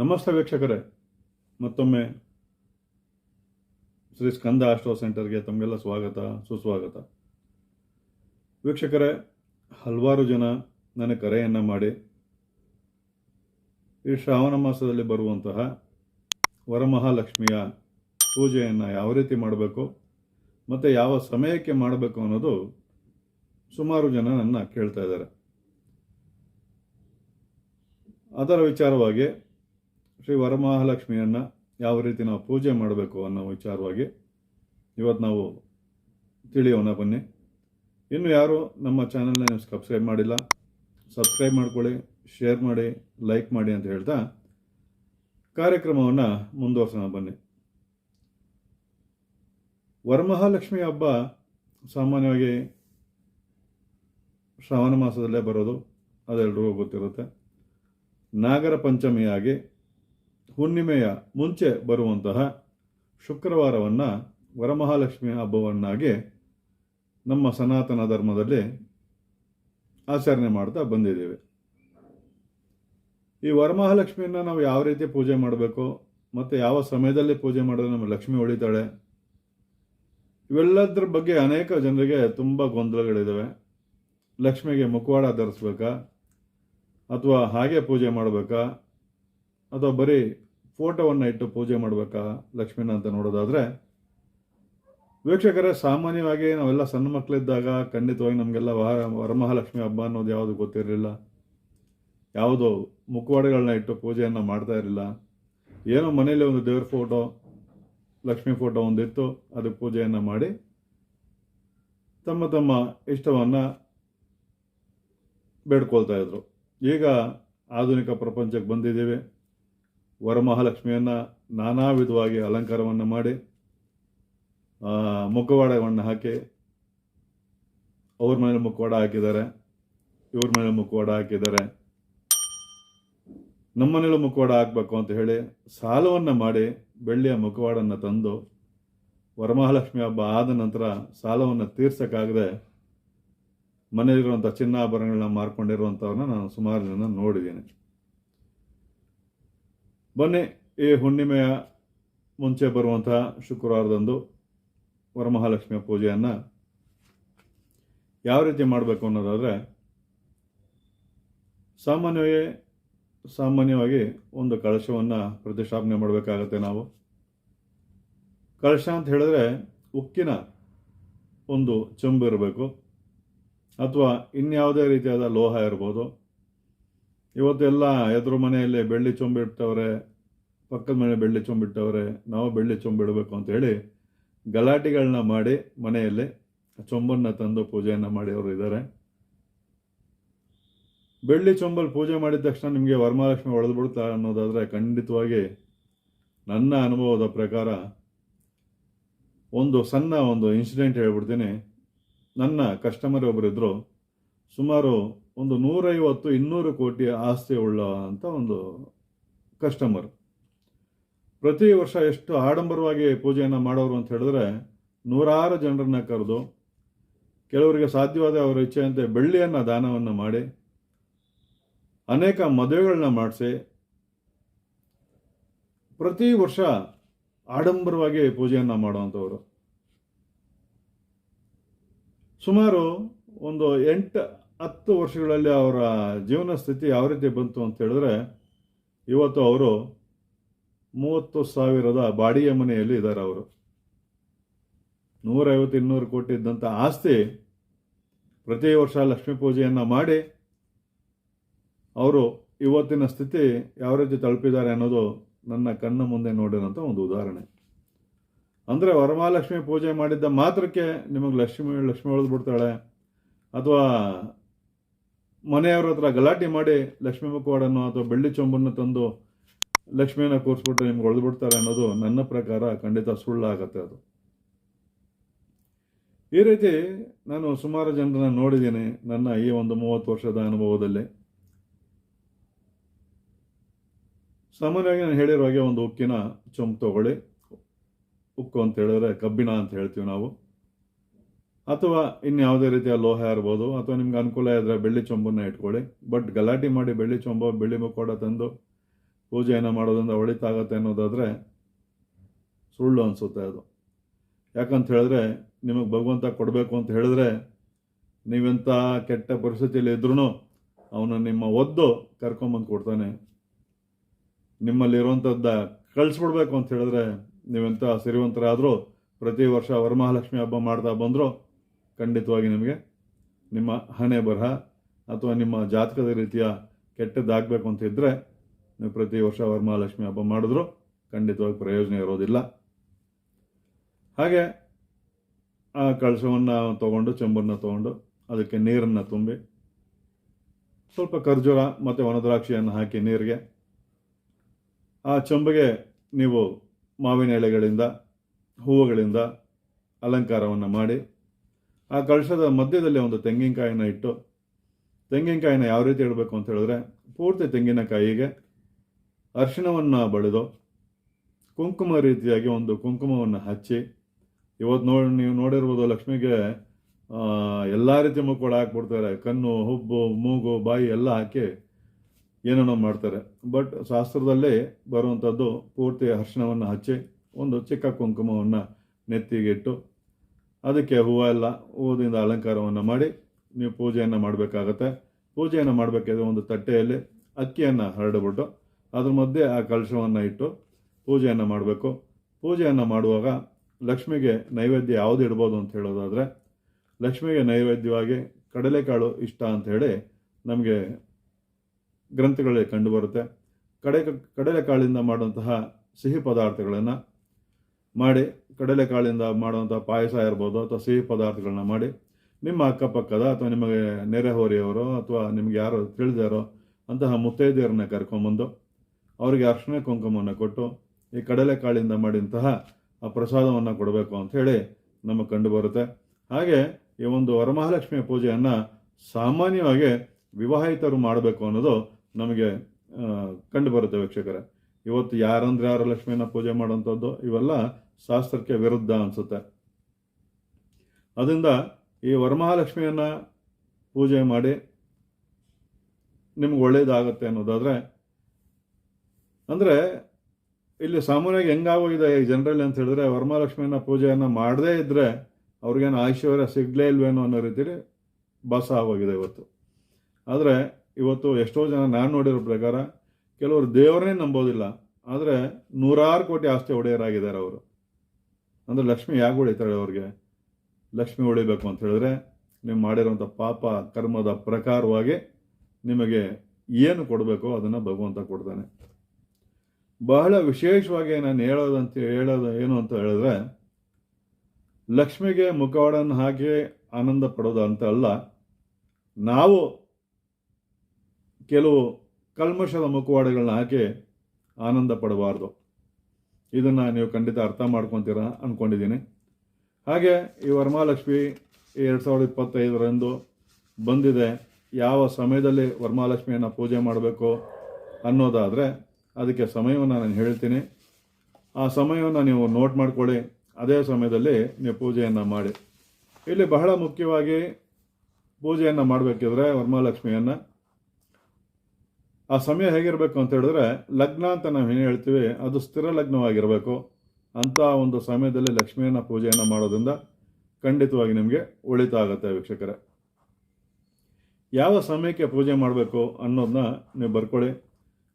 ನಮಸ್ತೆ ವೀಕ್ಷಕರೇ. ಮತ್ತೊಮ್ಮೆ ಶ್ರೀ ಸ್ಕಂದ ಆಸ್ಟ್ರೋ ಸೆಂಟರ್ಗೆ ತಮಗೆಲ್ಲ ಸ್ವಾಗತ, ಸುಸ್ವಾಗತ. ವೀಕ್ಷಕರೇ, ಹಲವಾರು ಜನ ನನಗೆ ಕರೆಯನ್ನು ಮಾಡಿ ಈ ಶ್ರಾವಣ ಮಾಸದಲ್ಲಿ ಬರುವಂತಹ ವರಮಹಾಲಕ್ಷ್ಮಿಯ ಪೂಜೆಯನ್ನು ಯಾವ ರೀತಿ ಮಾಡಬೇಕು, ಮತ್ತು ಯಾವ ಸಮಯಕ್ಕೆ ಮಾಡಬೇಕು ಅನ್ನೋದು ಸುಮಾರು ಜನ ನನ್ನ ಕೇಳ್ತಾ ಇದ್ದಾರೆ. ಅದರ ವಿಚಾರವಾಗಿ ಶ್ರೀ ವರಮಹಾಲಕ್ಷ್ಮಿಯನ್ನು ಯಾವ ರೀತಿ ನಾವು ಪೂಜೆ ಮಾಡಬೇಕು ಅನ್ನೋ ವಿಚಾರವಾಗಿ ಇವತ್ತು ನಾವು ತಿಳಿಯೋಣ ಬನ್ನಿ. ಇನ್ನು ಯಾರು ನಮ್ಮ ಚಾನಲ್ನ ನೀವು ಸಬ್ಸ್ಕ್ರೈಬ್ ಮಾಡಿಲ್ಲ ಸಬ್ಸ್ಕ್ರೈಬ್ ಮಾಡ್ಕೊಳ್ಳಿ ಶೇರ್ ಮಾಡಿ ಲೈಕ್ ಮಾಡಿ ಅಂತ ಹೇಳ್ತಾ ಕಾರ್ಯಕ್ರಮವನ್ನು ಮುಂದುವರ್ಸೋಣ ಬನ್ನಿ. ವರಮಹಾಲಕ್ಷ್ಮಿ ಹಬ್ಬ ಸಾಮಾನ್ಯವಾಗಿ ಶ್ರಾವಣ ಮಾಸದಲ್ಲೇ ಬರೋದು ಅದೆಲ್ಲರಿಗೂ ಗೊತ್ತಿರುತ್ತೆ. ನಾಗರ ಪಂಚಮಿಯಾಗಿ ಹುಣ್ಣಿಮೆಯ ಮುಂಚೆ ಬರುವಂತಹ ಶುಕ್ರವಾರವನ್ನು ವರಮಹಾಲಕ್ಷ್ಮಿ ಹಬ್ಬವನ್ನಾಗಿ ನಮ್ಮ ಸನಾತನ ಧರ್ಮದಲ್ಲಿ ಆಚರಣೆ ಮಾಡ್ತಾ ಬಂದಿದ್ದೇವೆ. ಈ ವರಮಹಾಲಕ್ಷ್ಮಿಯನ್ನು ನಾವು ಯಾವ ರೀತಿ ಪೂಜೆ ಮಾಡಬೇಕು, ಮತ್ತು ಯಾವ ಸಮಯದಲ್ಲಿ ಪೂಜೆ ಮಾಡಿದ್ರೆ ನಮ್ಮ ಲಕ್ಷ್ಮಿ ಉಳಿತಾಳೆ, ಇವೆಲ್ಲದ್ರ ಬಗ್ಗೆ ಅನೇಕ ಜನರಿಗೆ ತುಂಬ ಗೊಂದಲಗಳಿದ್ದಾವೆ ಲಕ್ಷ್ಮಿಗೆ ಮುಖವಾಡ ಧರಿಸ್ಬೇಕಾ, ಅಥವಾ ಹಾಗೆ ಪೂಜೆ ಮಾಡಬೇಕಾ ಅಥವಾ ಬರೀ ಫೋಟೋವನ್ನು ಇಟ್ಟು ಪೂಜೆ ಮಾಡಬೇಕಾ ಲಕ್ಷ್ಮೀನ ಅಂತ ನೋಡೋದಾದರೆ, ವೀಕ್ಷಕರೇ, ಸಾಮಾನ್ಯವಾಗಿ ನಾವೆಲ್ಲ ಸಣ್ಣ ಮಕ್ಕಳಿದ್ದಾಗ ಖಂಡಿತವಾಗಿ ನಮಗೆಲ್ಲ ವರ ವರಮಹಾಲಕ್ಷ್ಮಿ ಹಬ್ಬ ಅನ್ನೋದು ಯಾವುದು ಗೊತ್ತಿರಲಿಲ್ಲ. ಯಾವುದೋ ಮುಖವಾಡಗಳನ್ನ ಇಟ್ಟು ಪೂಜೆಯನ್ನು ಮಾಡ್ತಾ ಇರಲಿಲ್ಲ. ಏನೋ ಮನೇಲಿ ಒಂದು ದೇವ್ರ ಫೋಟೋ, ಲಕ್ಷ್ಮಿ ಫೋಟೋ ಒಂದಿತ್ತು, ಅದಕ್ಕೆ ಪೂಜೆಯನ್ನು ಮಾಡಿ ತಮ್ಮ ತಮ್ಮ ಇಷ್ಟವನ್ನು ಬೇಡ್ಕೊಳ್ತಾ ಇದ್ರು. ಈಗ ಆಧುನಿಕ ಪ್ರಪಂಚಕ್ಕೆ ಬಂದಿದ್ದೀವಿ. ವರಮಹಾಲಕ್ಷ್ಮಿಯನ್ನು ನಾನಾ ವಿಧವಾಗಿ ಅಲಂಕಾರವನ್ನು ಮಾಡಿ ಮುಖವಾಡವನ್ನು ಹಾಕಿ, ಅವ್ರ ಮನೇಲಿ ಮುಖವಾಡ ಹಾಕಿದ್ದಾರೆ, ಇವ್ರ ಮನೇಲಿ ಮುಖವಾಡ ಹಾಕಿದ್ದಾರೆ. ನಮ್ಮ ಮನೇಲಿ ಮುಖವಾಡ ಹಾಕಬೇಕು ಅಂತ ಹೇಳಿ ಸಾಲವನ್ನು ಮಾಡಿ ಬೆಳ್ಳಿಯ ಮುಖವಾಡನ್ನು ತಂದು ವರಮಹಾಲಕ್ಷ್ಮಿ ಹಬ್ಬ ಆದ ನಂತರ ಸಾಲವನ್ನು ತೀರ್ಸೋಕ್ಕಾಗದೆ ಮನೆಯಲ್ಲಿರುವಂಥ ಚಿನ್ನಾಭರಣಗಳನ್ನ ಮಾರ್ಕೊಂಡಿರುವಂಥವ್ರನ್ನ ನಾನು ಸುಮಾರು ಜನ ನೋಡಿದ್ದೀನಿ. ಬನ್ನಿ, ಈ ಹುಣ್ಣಿಮೆಯ ಮುಂಚೆ ಬರುವಂತಹ ಶುಕ್ರವಾರದಂದು ವರಮಹಾಲಕ್ಷ್ಮಿಯ ಪೂಜೆಯನ್ನು ಯಾವ ರೀತಿ ಮಾಡಬೇಕು ಅನ್ನೋದಾದರೆ, ಸಾಮಾನ್ಯವಾಗಿ ಸಾಮಾನ್ಯವಾಗಿ ಒಂದು ಕಳಶವನ್ನು ಪ್ರತಿಷ್ಠಾಪನೆ ಮಾಡಬೇಕಾಗತ್ತೆ ನಾವು. ಕಳಶ ಅಂತ ಹೇಳಿದ್ರೆ ಉಕ್ಕಿನ ಒಂದು ಚೊಂಬು ಇರಬೇಕು, ಅಥವಾ ಇನ್ಯಾವುದೇ ರೀತಿಯಾದ ಲೋಹ ಇರ್ಬೋದು ಇವತ್ತೆಲ್ಲ ಎದುರು ಮನೆಯಲ್ಲಿ ಬೆಳ್ಳಿ ಚೊಂಬಿಡ್ತವ್ರೆ ಪಕ್ಕದ ಮನೆ ಬೆಳ್ಳಿ ಚೊಂಬಿಟ್ಟವ್ರೆ ನಾವು ಬೆಳ್ಳಿ ಚೊಂಬಿಡಬೇಕು ಅಂತ ಹೇಳಿ ಗಲಾಟೆಗಳನ್ನ ಮಾಡಿ ಮನೆಯಲ್ಲಿ ಚೊಂಬನ್ನು ತಂದು ಪೂಜೆಯನ್ನು ಮಾಡಿಯವರು ಇದ್ದಾರೆ ಬೆಳ್ಳಿ ಚೊಂಬಲ್ ಪೂಜೆ ಮಾಡಿದ ತಕ್ಷಣ ನಿಮಗೆ ವರಮಹಾಲಕ್ಷ್ಮಿ ಬಿಡ್ತಾ ಅನ್ನೋದಾದರೆ ಖಂಡಿತವಾಗಿ ನನ್ನ ಅನುಭವದ ಪ್ರಕಾರ ಒಂದು ಸಣ್ಣ ಒಂದು ಇನ್ಸಿಡೆಂಟ್ ಹೇಳ್ಬಿಡ್ತೀನಿ. ನನ್ನ ಕಸ್ಟಮರ್ ಒಬ್ಬರಿದ್ದರು ಸುಮಾರು ಒಂದು ನೂರೈವತ್ತು, ಇನ್ನೂರು ಕೋಟಿ ಆಸ್ತಿ ಉಳ್ಳ ಅಂತ ಒಂದು ಕಸ್ಟಮರ್ ಪ್ರತಿ ವರ್ಷ ಎಷ್ಟು ಆಡಂಬರವಾಗಿ ಪೂಜೆಯನ್ನು ಮಾಡೋರು ಅಂತ ಹೇಳಿದ್ರೆ ನೂರಾರು ಜನರನ್ನ ಕರೆದು ಕೆಲವರಿಗೆ ಸಾಧ್ಯವಾದ ಅವರ ಇಚ್ಛೆಯಂತೆ ಬೆಳ್ಳಿಯನ್ನು ದಾನವನ್ನು ಮಾಡಿ, ಅನೇಕ ಮದುವೆಗಳನ್ನ ಮಾಡಿಸಿ, ಪ್ರತಿ ವರ್ಷ ಆಡಂಬರವಾಗಿ ಪೂಜೆಯನ್ನು ಮಾಡುವಂಥವರು. ಸುಮಾರು ಒಂದು ಎಂಟು ಹತ್ತು ವರ್ಷಗಳಲ್ಲಿ ಅವರ ಜೀವನ ಸ್ಥಿತಿ ಯಾವ ರೀತಿ ಬಂತು ಅಂತ ಹೇಳಿದ್ರೆ, ಇವತ್ತು ಅವರು ಮೂವತ್ತು ಸಾವಿರದ ಬಾಡಿಗೆ ಮನೆಯಲ್ಲಿ ಇದ್ದಾರೆ ಅವರು. ನೂರೈವತ್ತು ಇನ್ನೂರು ಕೋಟಿ ಇದ್ದಂಥ ಆಸ್ತಿ ಪ್ರತಿ ವರ್ಷ ಲಕ್ಷ್ಮೀ ಪೂಜೆಯನ್ನು ಮಾಡಿ ಅವರು ಇವತ್ತಿನ ಸ್ಥಿತಿ ಯಾವ ರೀತಿ ತಲುಪಿದ್ದಾರೆ ಅನ್ನೋದು ನನ್ನ ಕಣ್ಣ ಮುಂದೆ ನೋಡಿರೋಂಥ ಒಂದು ಉದಾಹರಣೆ. ಅಂದರೆ ವರಮಹಾಲಕ್ಷ್ಮಿ ಪೂಜೆ ಮಾಡಿದ್ದ ಮಾತ್ರಕ್ಕೆ ನಿಮಗೆ ಲಕ್ಷ್ಮಿ ಲಕ್ಷ್ಮಿ ಹೊಳೆದು ಬಿಡ್ತಾಳೆ? ಅಥವಾ ಮನೆಯವ್ರ ಹತ್ರ ಗಲಾಟೆ ಮಾಡಿ ಲಕ್ಷ್ಮೀ ಮುಖವಾಡನ್ನು ಅಥವಾ ಬೆಳ್ಳಿ ಚೊಂಬನ್ನು ತಂದು ಲಕ್ಷ್ಮಿಯನ್ನು ಕೂರಿಸ್ಬಿಟ್ರೆ ನಿಮ್ಗೆ ಹೊಡೆದು ಬಿಡ್ತಾರೆ ಅನ್ನೋದು ನನ್ನ ಪ್ರಕಾರ ಖಂಡಿತ ಸುಳ್ಳಾಗತ್ತೆ ಅದು. ಈ ರೀತಿ ನಾನು ಸುಮಾರು ಜನರನ್ನ ನೋಡಿದ್ದೀನಿ ನನ್ನ ಈ ಒಂದು ಮೂವತ್ತು ವರ್ಷದ ಅನುಭವದಲ್ಲಿ. ಸಾಮಾನ್ಯವಾಗಿ ನಾನು ಹೇಳಿರೋ ಹಾಗೆ ಒಂದು ಉಕ್ಕಿನ ಚೊಂಬು ತಗೊಳ್ಳಿ. ಉಕ್ಕು ಅಂತ ಹೇಳಿದ್ರೆ ಕಬ್ಬಿಣ ಅಂತ ಹೇಳ್ತೀವಿ ನಾವು. ಅಥವಾ ಇನ್ಯಾವುದೇ ರೀತಿಯ ಲೋಹ ಇರ್ಬೋದು, ಅಥವಾ ನಿಮ್ಗೆ ಅನುಕೂಲ ಇದ್ದರೆ ಬೆಳ್ಳಿ ಚೊಂಬನ್ನ ಇಟ್ಕೊಳ್ಳಿ. ಬಟ್ ಗಲಾಟೆ ಮಾಡಿ ಬೆಳ್ಳಿ ಚೊಂಬ, ಬೆಳ್ಳಿ ಮುಖೋಡ ತಂದು ಪೂಜೆಯನ್ನು ಮಾಡೋದ್ರಿಂದ ಒಳಿತಾಗತ್ತೆ ಅನ್ನೋದಾದರೆ ಸುಳ್ಳು ಅನಿಸುತ್ತೆ ಅದು. ಯಾಕಂತ ಹೇಳಿದ್ರೆ ನಿಮಗೆ ಭಗವಂತ ಕೊಡಬೇಕು ಅಂತ ಹೇಳಿದ್ರೆ ನೀವೆಂಥ ಕೆಟ್ಟ ಪರಿಸ್ಥಿತಿಯಲ್ಲಿ ಇದ್ರೂ ಅವನು ನಿಮ್ಮ ಒದ್ದು ಕರ್ಕೊಂಬಂದು ಕೊಡ್ತಾನೆ. ನಿಮ್ಮಲ್ಲಿರುವಂಥದ್ದ ಕಳಿಸ್ಬಿಡ್ಬೇಕು ಅಂತ ಹೇಳಿದ್ರೆ ನೀವೆಂಥ ಸಿರಿವಂತರಾದರೂ ಪ್ರತಿ ವರ್ಷ ವರಮಹಾಲಕ್ಷ್ಮಿ ಹಬ್ಬ ಮಾಡ್ತಾ ಬಂದರೂ ಖಂಡಿತವಾಗಿ ನಿಮಗೆ ನಿಮ್ಮ ಹಣೆ ಬರಹ ಅಥವಾ ನಿಮ್ಮ ಜಾತಕದ ರೀತಿಯ ಕೆಟ್ಟದ್ದಾಗಬೇಕು ಅಂತ ಇದ್ದರೆ ನೀವು ಪ್ರತಿ ವರ್ಷ ವರಮಹಾಲಕ್ಷ್ಮಿ ಹಬ್ಬ ಮಾಡಿದ್ರು ಖಂಡಿತವಾಗಿ ಪ್ರಯೋಜನ ಇರೋದಿಲ್ಲ. ಹಾಗೆ ಆ ಕಳಶವನ್ನು ತೊಗೊಂಡು, ಚೆಂಬನ್ನು ತೊಗೊಂಡು ಅದಕ್ಕೆ ನೀರನ್ನು ತುಂಬಿ ಸ್ವಲ್ಪ ಖರ್ಜೂರ ಮತ್ತು ಒಣದ್ರಾಕ್ಷಿಯನ್ನು ಹಾಕಿ ನೀರಿಗೆ. ಆ ಚೆಂಬಿಗೆ ನೀವು ಮಾವಿನ ಎಲೆಗಳಿಂದ, ಹೂವುಗಳಿಂದ ಅಲಂಕಾರವನ್ನು ಮಾಡಿ ಆ ಕಳಶದ ಮಧ್ಯದಲ್ಲಿ ಒಂದು ತೆಂಗಿನಕಾಯಿನ ಇಟ್ಟು, ತೆಂಗಿನಕಾಯಿನ ಯಾವ ರೀತಿ ಇಡಬೇಕು ಅಂತ ಹೇಳಿದ್ರೆ, ಪೂರ್ತಿ ತೆಂಗಿನಕಾಯಿಗೆ ಅರಿಶಿಣವನ್ನು ಬಳಿದು, ಕುಂಕುಮ ರೀತಿಯಾಗಿ ಒಂದು ಕುಂಕುಮವನ್ನು ಹಚ್ಚಿ ಇವತ್ತು ನೋಡಿ, ನೀವು ನೋಡಿರ್ಬೋದು ಲಕ್ಷ್ಮಿಗೆ ಎಲ್ಲ ರೀತಿ ಮುಖಗಳು ಹಾಕ್ಬಿಡ್ತಾರೆ. ಕಣ್ಣು, ಹುಬ್ಬು, ಮೂಗು, ಬಾಯಿ ಎಲ್ಲ ಹಾಕಿ ಏನೇನೋ ಮಾಡ್ತಾರೆ. ಬಟ್ ಶಾಸ್ತ್ರದಲ್ಲಿ ಬರುವಂಥದ್ದು ಪೂರ್ತಿ ಅರ್ಶಿನವನ್ನು ಹಚ್ಚಿ, ಒಂದು ಚಿಕ್ಕ ಕುಂಕುಮವನ್ನು ನೆತ್ತಿಗೆ ಇಟ್ಟು ಅದಕ್ಕೆ ಹೂವು ಎಲ್ಲ ಹೂವಿಂದ ಅಲಂಕಾರವನ್ನು ಮಾಡಿ ನೀವು ಪೂಜೆಯನ್ನು ಮಾಡಬೇಕಾಗತ್ತೆ. ಪೂಜೆಯನ್ನು ಮಾಡಬೇಕಾದ್ರೆ ಒಂದು ತಟ್ಟೆಯಲ್ಲಿ ಅಕ್ಕಿಯನ್ನು ಹರಡಿಬಿಟ್ಟು ಅದ್ರ ಮಧ್ಯೆ ಆ ಕಲಶವನ್ನು ಇಟ್ಟು ಪೂಜೆಯನ್ನು ಮಾಡಬೇಕು. ಪೂಜೆಯನ್ನು ಮಾಡುವಾಗ ಲಕ್ಷ್ಮಿಗೆ ನೈವೇದ್ಯ ಯಾವುದು ಇಡ್ಬೋದು ಅಂತ ಹೇಳೋದಾದರೆ, ಲಕ್ಷ್ಮಿಗೆ ನೈವೇದ್ಯವಾಗಿ ಕಡಲೆಕಾಳು ಇಷ್ಟ ಅಂತ ಹೇಳಿ ನಮಗೆ ಗ್ರಂಥಗಳಲ್ಲಿ ಕಂಡುಬರುತ್ತೆ ಕಡೆ, ಕಡಲೆಕಾಳಿಂದ ಮಾಡುವಂತಹ ಸಿಹಿ ಪದಾರ್ಥಗಳನ್ನು ಮಾಡಿ, ಕಡಲೆಕಾಳಿಂದ ಮಾಡುವಂಥ ಪಾಯಸ ಇರ್ಬೋದು ಅಥವಾ ಸಿಹಿ ಪದಾರ್ಥಗಳನ್ನ ಮಾಡಿ, ನಿಮ್ಮ ಅಕ್ಕಪಕ್ಕದ ಅಥವಾ ನಿಮಗೆ ನೆರೆಹೊರೆಯವರು ಅಥವಾ ನಿಮ್ಗೆ ಯಾರು ತಿಳಿದಾರೋ ಅಂತಹ ಮುತ್ತೈದೆಯರನ್ನ ಕರ್ಕೊಂಬಂದು ಅವರಿಗೆ ಅರ್ಶಿನ ಕುಂಕುಮವನ್ನು ಕೊಟ್ಟು, ಈ ಕಡಲೆಕಾಳಿಂದ ಮಾಡಿದಂತಹ ಆ ಪ್ರಸಾದವನ್ನು ಕೊಡಬೇಕು ಅಂತ ಹೇಳಿ ನಮಗೆ ಕಂಡುಬರುತ್ತೆ. ಹಾಗೆ ಈ ಒಂದು ವರಮಹಾಲಕ್ಷ್ಮಿಯ ಪೂಜೆಯನ್ನು ಸಾಮಾನ್ಯವಾಗಿ ವಿವಾಹಿತರು ಮಾಡಬೇಕು ಅನ್ನೋದು ನಮಗೆ ಕಂಡು ಬರುತ್ತೆ ವೀಕ್ಷಕರೇ. ಇವತ್ತು ಯಾರಂದ್ರೆ ಯಾರು ಲಕ್ಷ್ಮಿಯನ್ನು ಪೂಜೆ ಮಾಡುವಂಥದ್ದು ಇವೆಲ್ಲ ಶಾಸ್ತ್ರಕ್ಕೆ ವಿರುದ್ಧ ಅನಿಸುತ್ತೆ. ಅದರಿಂದ ಈ ವರಮಹಾಲಕ್ಷ್ಮಿಯನ್ನು ಪೂಜೆ ಮಾಡಿ ನಿಮ್ಗೆ ಒಳ್ಳೆಯದಾಗುತ್ತೆ ಅನ್ನೋದಾದರೆ, ಅಂದರೆ ಇಲ್ಲಿ ಸಾಮಾನ್ಯವಾಗಿ ಹೆಂಗಾಗೋಗಿದೆ ಈ ಜನರಲ್ಲಿ ಅಂತ ಹೇಳಿದ್ರೆ ವರಮಹಾಲಕ್ಷ್ಮಿಯನ್ನ ಪೂಜೆಯನ್ನು ಮಾಡದೇ ಇದ್ದರೆ ಅವ್ರಿಗೇನು ಐಶ್ವರ್ಯ ಸಿಗಲೇ ಇಲ್ವೇನೋ ಅನ್ನೋ ರೀತಿಯಲ್ಲಿ ಭಾಸ ಆಗೋಗಿದೆ ಇವತ್ತು. ಆದರೆ ಇವತ್ತು ಎಷ್ಟೋ ಜನ ನಾನು ನೋಡಿರೋ ಪ್ರಕಾರ ಕೆಲವರು ದೇವರನ್ನೇ ನಂಬೋದಿಲ್ಲ. ಆದರೆ ನೂರಾರು ಕೋಟಿ ಆಸ್ತಿ ಒಡೆಯರಾಗಿದ್ದಾರೆ ಅವರು. ಅಂದರೆ ಲಕ್ಷ್ಮಿ ಯಾಕೆ ಉಳಿತಾಳೆ ಅವ್ರಿಗೆ? ಲಕ್ಷ್ಮಿ ಉಳಿಬೇಕು ಅಂತ ಹೇಳಿದ್ರೆ ನೀವು ಮಾಡಿರೋಂಥ ಪಾಪ ಕರ್ಮದ ಪ್ರಕಾರವಾಗಿ ನಿಮಗೆ ಏನು ಕೊಡಬೇಕೋ ಅದನ್ನು ಭಗವಂತ ಕೊಡ್ತಾನೆ. ಬಹಳ ವಿಶೇಷವಾಗಿ ನಾನು ಹೇಳೋದಂತ ಹೇಳೋದು ಏನು ಅಂತ ಹೇಳಿದ್ರೆ, ಲಕ್ಷ್ಮಿಗೆ ಮುಖವಾಡನ್ನು ಹಾಕಿ ಆನಂದ ಪಡೋದು ಅಂತ ಅಲ್ಲ, ನಾವು ಕೆಲವು ಕಲ್ಮಶದ ಮುಖವಾಡಗಳನ್ನ ಹಾಕಿ ಆನಂದ ಪಡಬಾರ್ದು. ಇದನ್ನು ನೀವು ಖಂಡಿತ ಅರ್ಥ ಮಾಡ್ಕೊತೀರ ಅಂದ್ಕೊಂಡಿದ್ದೀನಿ ಹಾಗೆ ಈ ವರಮಹಾಲಕ್ಷ್ಮಿ ಎರಡು ಸಾವಿರದ ಇಪ್ಪತ್ತೈದರಂದು ಬಂದಿದೆ. ಯಾವ ಸಮಯದಲ್ಲಿ ವರಮಹಾಲಕ್ಷ್ಮಿಯನ್ನು ಪೂಜೆ ಮಾಡಬೇಕು ಅನ್ನೋದಾದರೆ ಅದಕ್ಕೆ ಸಮಯವನ್ನು ನಾನು ಹೇಳ್ತೀನಿ. ಆ ಸಮಯವನ್ನು ನೀವು ನೋಟ್ ಮಾಡ್ಕೊಳ್ಳಿ. ಅದೇ ಸಮಯದಲ್ಲಿ ನೀವು ಪೂಜೆಯನ್ನು ಮಾಡಿ. ಇಲ್ಲಿ ಬಹಳ ಮುಖ್ಯವಾಗಿ ಪೂಜೆಯನ್ನು ಮಾಡಬೇಕಿದ್ರೆ ವರಮಹಾಲಕ್ಷ್ಮಿಯನ್ನು ಆ ಸಮಯ ಹೇಗಿರಬೇಕು ಅಂತ ಹೇಳಿದ್ರೆ, ಲಗ್ನ ಅಂತ ನಾವು ಏನು ಹೇಳ್ತೀವಿ, ಅದು ಸ್ಥಿರ ಲಗ್ನವಾಗಿರಬೇಕು ಅಂತ ಒಂದು ಸಮಯದಲ್ಲಿ ಲಕ್ಷ್ಮಿಯನ್ನು ಪೂಜೆಯನ್ನು ಮಾಡೋದ್ರಿಂದ ಖಂಡಿತವಾಗಿ ನಿಮಗೆ ಒಳಿತಾಗುತ್ತೆ ವೀಕ್ಷಕರೇ. ಯಾವ ಸಮಯಕ್ಕೆ ಪೂಜೆ ಮಾಡಬೇಕು ಅನ್ನೋದನ್ನ ನೀವು ಬರ್ಕೊಳ್ಳಿ.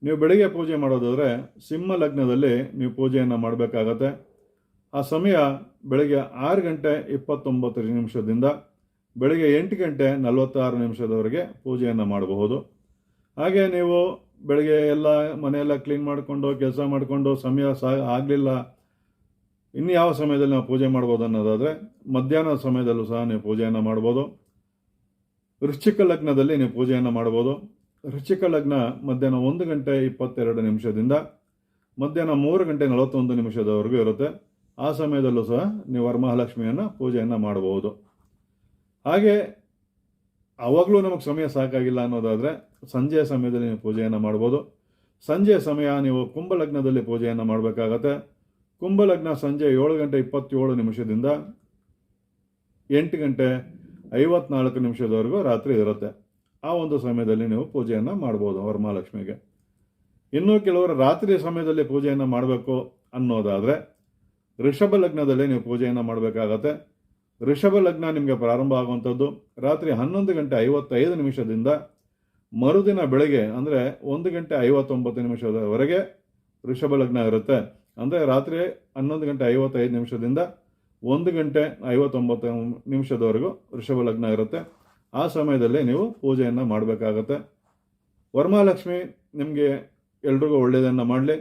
ನೀವು ಬೆಳಿಗ್ಗೆ ಪೂಜೆ ಮಾಡೋದಾದರೆ ಸಿಂಹ ಲಗ್ನದಲ್ಲಿ ನೀವು ಪೂಜೆಯನ್ನು ಮಾಡಬೇಕಾಗತ್ತೆ. ಆ ಸಮಯ ಬೆಳಗ್ಗೆ ಆರು ಗಂಟೆ ಇಪ್ಪತ್ತೊಂಬತ್ತು ನಿಮಿಷದಿಂದ ಬೆಳಗ್ಗೆ ಎಂಟು ಗಂಟೆ ನಲವತ್ತಾರು ನಿಮಿಷದವರೆಗೆ ಪೂಜೆಯನ್ನು ಮಾಡಬಹುದು. ಹಾಗೆ ನೀವು ಬೆಳಗ್ಗೆ ಎಲ್ಲ ಮನೆಯೆಲ್ಲ ಕ್ಲೀನ್ ಮಾಡಿಕೊಂಡು, ಕೆಲಸ ಮಾಡಿಕೊಂಡು ಸಮಯ ಸಹ ಆಗಲಿಲ್ಲ. ಇನ್ನು ಯಾವ ಸಮಯದಲ್ಲಿ ನಾವು ಪೂಜೆ ಮಾಡ್ಬೋದು ಅನ್ನೋದಾದರೆ ಮಧ್ಯಾಹ್ನ ಸಮಯದಲ್ಲೂ ಸಹ ನೀವು ಪೂಜೆಯನ್ನು ಮಾಡ್ಬೋದು. ವೃಶ್ಚಿಕ ಲಗ್ನದಲ್ಲಿ ನೀವು ಪೂಜೆಯನ್ನು ಮಾಡ್ಬೋದು. ವೃಶ್ಚಿಕ ಲಗ್ನ ಮಧ್ಯಾಹ್ನ ಒಂದು ಗಂಟೆ ಇಪ್ಪತ್ತೆರಡು ನಿಮಿಷದಿಂದ ಮಧ್ಯಾಹ್ನ ಮೂರು ಗಂಟೆ ನಲವತ್ತೊಂದು ನಿಮಿಷದವರೆಗೂ ಇರುತ್ತೆ. ಆ ಸಮಯದಲ್ಲೂ ಸಹ ನೀವು ವರಮಹಾಲಕ್ಷ್ಮಿಯನ್ನು ಪೂಜೆಯನ್ನು ಮಾಡಬಹುದು ಹಾಗೆ ಅವಾಗಲೂ ನಮಗೆ ಸಮಯ ಸಾಕಾಗಿಲ್ಲ ಅನ್ನೋದಾದರೆ ಸಂಜೆಯ ಸಮಯದಲ್ಲಿ ನೀವು ಪೂಜೆಯನ್ನು ಮಾಡ್ಬೋದು. ಸಂಜೆಯ ಸಮಯ ನೀವು ಕುಂಭಲಗ್ನದಲ್ಲಿ ಪೂಜೆಯನ್ನು ಮಾಡಬೇಕಾಗತ್ತೆ. ಕುಂಭಲಗ್ನ ಸಂಜೆ ಏಳು ಗಂಟೆ ಇಪ್ಪತ್ತೇಳು ನಿಮಿಷದಿಂದ ಎಂಟು ಗಂಟೆ ಐವತ್ನಾಲ್ಕು ನಿಮಿಷದವರೆಗೂ ರಾತ್ರಿ ಇರುತ್ತೆ. ಆ ಒಂದು ಸಮಯದಲ್ಲಿ ನೀವು ಪೂಜೆಯನ್ನು ಮಾಡ್ಬೋದು ವರಮಹಾಲಕ್ಷ್ಮಿಗೆ. ಇನ್ನೂ ಕೆಲವರು ರಾತ್ರಿ ಸಮಯದಲ್ಲಿ ಪೂಜೆಯನ್ನು ಮಾಡಬೇಕು ಅನ್ನೋದಾದರೆ ಋಷಭ ಲಗ್ನದಲ್ಲಿ ನೀವು ಪೂಜೆಯನ್ನು ಮಾಡಬೇಕಾಗತ್ತೆ. ಋಷಭ ಲಗ್ನ ನಿಮಗೆ ಪ್ರಾರಂಭ ಆಗುವಂಥದ್ದು. ರಾತ್ರಿ ಹನ್ನೊಂದು ಗಂಟೆ ಐವತ್ತೈದು ನಿಮಿಷದಿಂದ ಮರುದಿನ ಬೆಳಗ್ಗೆ, ಅಂದರೆ ಒಂದು ಗಂಟೆ ಐವತ್ತೊಂಬತ್ತು ನಿಮಿಷದವರೆಗೆ ಋಷಭ ಲಗ್ನ ಇರುತ್ತೆ. ಅಂದರೆ ರಾತ್ರಿ ಹನ್ನೊಂದು ಗಂಟೆ ಐವತ್ತೈದು ನಿಮಿಷದಿಂದ ಒಂದು ಗಂಟೆ ಐವತ್ತೊಂಬತ್ತು ನಿಮಿಷದವರೆಗೂ ಋಷಭ ಲಗ್ನ ಇರುತ್ತೆ. ಆ ಸಮಯದಲ್ಲಿ ನೀವು ಪೂಜೆಯನ್ನು ಮಾಡಬೇಕಾಗತ್ತೆ. ವರಮಹಾಲಕ್ಷ್ಮಿ ನಿಮಗೆ ಎಲ್ರಿಗೂ ಒಳ್ಳೆಯದನ್ನು ಮಾಡಲಿ.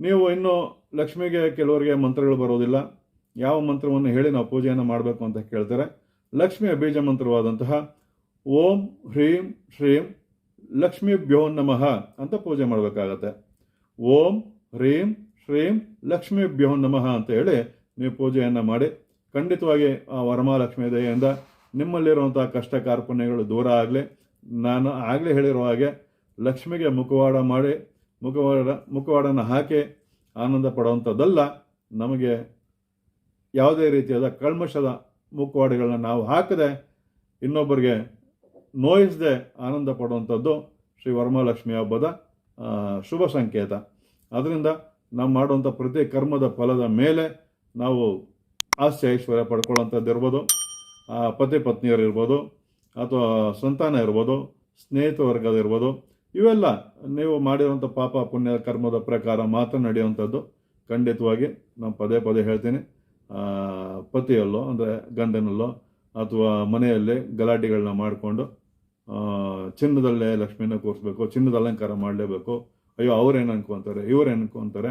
ನೀವು ಇನ್ನೂ ಲಕ್ಷ್ಮಿಗೆ ಕೆಲವರಿಗೆ ಮಂತ್ರಗಳು ಬರೋದಿಲ್ಲ. ಯಾವ ಮಂತ್ರವನ್ನು ಹೇಳಿ ನಾವು ಪೂಜೆಯನ್ನು ಮಾಡಬೇಕು ಅಂತ ಕೇಳ್ತಾರೆ. ಲಕ್ಷ್ಮಿಯ ಬೀಜ ಮಂತ್ರವಾದಂತಹ ಓಂ ಹ್ರೀಂ ಶ್ರೀಂ ಲಕ್ಷ್ಮೀಭ್ಯೋ ನಮಃ ಅಂತ ಪೂಜೆ ಮಾಡಬೇಕಾಗತ್ತೆ. ಓಂ ಹ್ರೀಂ ಶ್ರೀಂ ಲಕ್ಷ್ಮೀಭ್ಯೋ ನಮಃ ಅಂತ ಹೇಳಿ ನೀವು ಪೂಜೆಯನ್ನು ಮಾಡಿ. ಖಂಡಿತವಾಗಿ ಆ ವರಮಹಾಲಕ್ಷ್ಮಿ ದಯೆಯಿಂದ ನಿಮ್ಮಲ್ಲಿರುವಂಥ ಕಷ್ಟ ಕಾರ್ಪಣ್ಯಗಳು ದೂರ ಆಗಲಿ. ನಾನು ಆಗಲೇ ಹೇಳಿರೋ ಹಾಗೆ ಲಕ್ಷ್ಮಿಗೆ ಮುಖವಾಡ ಮಾಡಿ, ಮುಖವಾಡ, ಮುಖವಾಡನ ಹಾಕಿ ಆನಂದ ಪಡುವಂಥದ್ದಲ್ಲ ನಮಗೆ ಯಾವುದೇ ರೀತಿಯಾದ ಕಲ್ಮಶದ ಮುಖವಾಡಗಳನ್ನ ನಾವು ಹಾಕದೆ ಇನ್ನೊಬ್ಬರಿಗೆ ನೋಯಿಸದೆ ಆನಂದ ಪಡುವಂಥದ್ದು ಶ್ರೀ ವರಮಹಾಲಕ್ಷ್ಮಿ ಹಬ್ಬದ ಶುಭ ಸಂಕೇತ. ಅದರಿಂದ ನಾವು ಮಾಡುವಂಥ ಪ್ರತಿ ಕರ್ಮದ ಫಲದ ಮೇಲೆ ನಾವು ಆಸ್ತಿ ಐಶ್ವರ್ಯ ಪಡ್ಕೊಳ್ಳೋಂಥದ್ದು ಇರ್ಬೋದು ಪತಿ ಪತ್ನಿಯರು ಇರ್ಬೋದು, ಅಥವಾ ಸಂತಾನ ಇರ್ಬೋದು, ಸ್ನೇಹಿತ ವರ್ಗದ ಇರ್ಬೋದು, ಇವೆಲ್ಲ ನೀವು ಮಾಡಿರುವಂಥ ಪಾಪ ಪುಣ್ಯ ಕರ್ಮದ ಪ್ರಕಾರ ಮಾತ್ರ ನಡೆಯುವಂಥದ್ದು. ಖಂಡಿತವಾಗಿ ನಾನು ಪದೇ ಪದೇ ಹೇಳ್ತೀನಿ. ಪತಿಯಲ್ಲೋ, ಅಂದರೆ ಗಂಡನಲ್ಲೋ, ಅಥವಾ ಮನೆಯಲ್ಲೇ ಗಲಾಟೆಗಳನ್ನ ಮಾಡಿಕೊಂಡು ಚಿನ್ನದಲ್ಲೇ ಲಕ್ಷ್ಮಿನ ಕೂರಿಸ್ಬೇಕು, ಚಿನ್ನದ ಅಲಂಕಾರ ಮಾಡಲೇಬೇಕು. ಅಯ್ಯೋ, ಅವ್ರೇನು ಅನ್ಕೊಂತಾರೆ ಇವ್ರೇನು ಅನ್ಕೊಂತಾರೆ?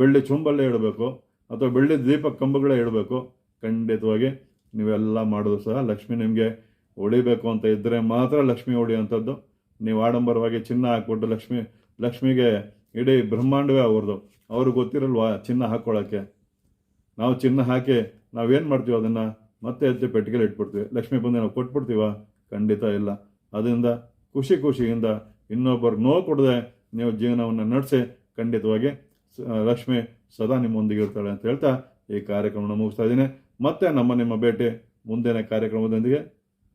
ಬೆಳ್ಳಿ ಚುಂಬಲ್ಲೇ ಇಡಬೇಕು, ಅಥವಾ ಬೆಳ್ಳಿ ದೀಪ ಕಂಬಗಳೇ ಇಡಬೇಕು. ಖಂಡಿತವಾಗಿ ನೀವೆಲ್ಲ ಮಾಡೋದು ಸಹ ಲಕ್ಷ್ಮಿ ನಿಮಗೆ ಉಳಿಬೇಕು ಅಂತ ಇದ್ದರೆ ಮಾತ್ರ ಲಕ್ಷ್ಮಿ ಉಳಿಯುವಂಥದ್ದು ನೀವು ಆಡಂಬರವಾಗಿ ಚಿನ್ನ ಹಾಕ್ಕೊಟ್ಟು ಲಕ್ಷ್ಮಿ, ಲಕ್ಷ್ಮಿಗೆ ಇಡೀ ಬ್ರಹ್ಮಾಂಡವೇ ಅವ್ರದ್ದು. ಅವ್ರಿಗೆ ಗೊತ್ತಿರಲ್ವಾ ಚಿನ್ನ ಹಾಕ್ಕೊಳ್ಳೋಕ್ಕೆ ನಾವು ಚಿನ್ನ ಹಾಕಿ ನಾವೇನು ಮಾಡ್ತೀವಿ ಅದನ್ನು ಮತ್ತೆ ಎತ್ತಿ ಪೆಟ್ಟಿಗೆಲಿ ಇಟ್ಬಿಡ್ತೀವಿ. ಲಕ್ಷ್ಮಿ ಬಂದು ನಾವು ಕೊಟ್ಬಿಡ್ತೀವ? ಖಂಡಿತ ಇಲ್ಲ. ಅದರಿಂದ ಖುಷಿ ಖುಷಿಯಿಂದ ಇನ್ನೊಬ್ಬರು ನೋವು ಕೊಡದೆ ನೀವು ಜೀವನವನ್ನು ನಡೆಸಿ ಖಂಡಿತವಾಗಿ ಲಕ್ಷ್ಮಿ ಸದಾ ನಿಮ್ಮೊಂದಿಗೆ ಇರ್ತಾಳೆ ಅಂತ ಹೇಳ್ತಾ ಈ ಕಾರ್ಯಕ್ರಮನ ಮುಗಿಸ್ತಾ ಇದ್ದೀನಿ. ಮತ್ತೆ ನಮ್ಮ ನಿಮ್ಮ ಭೇಟಿ ಮುಂದಿನ ಕಾರ್ಯಕ್ರಮದೊಂದಿಗೆ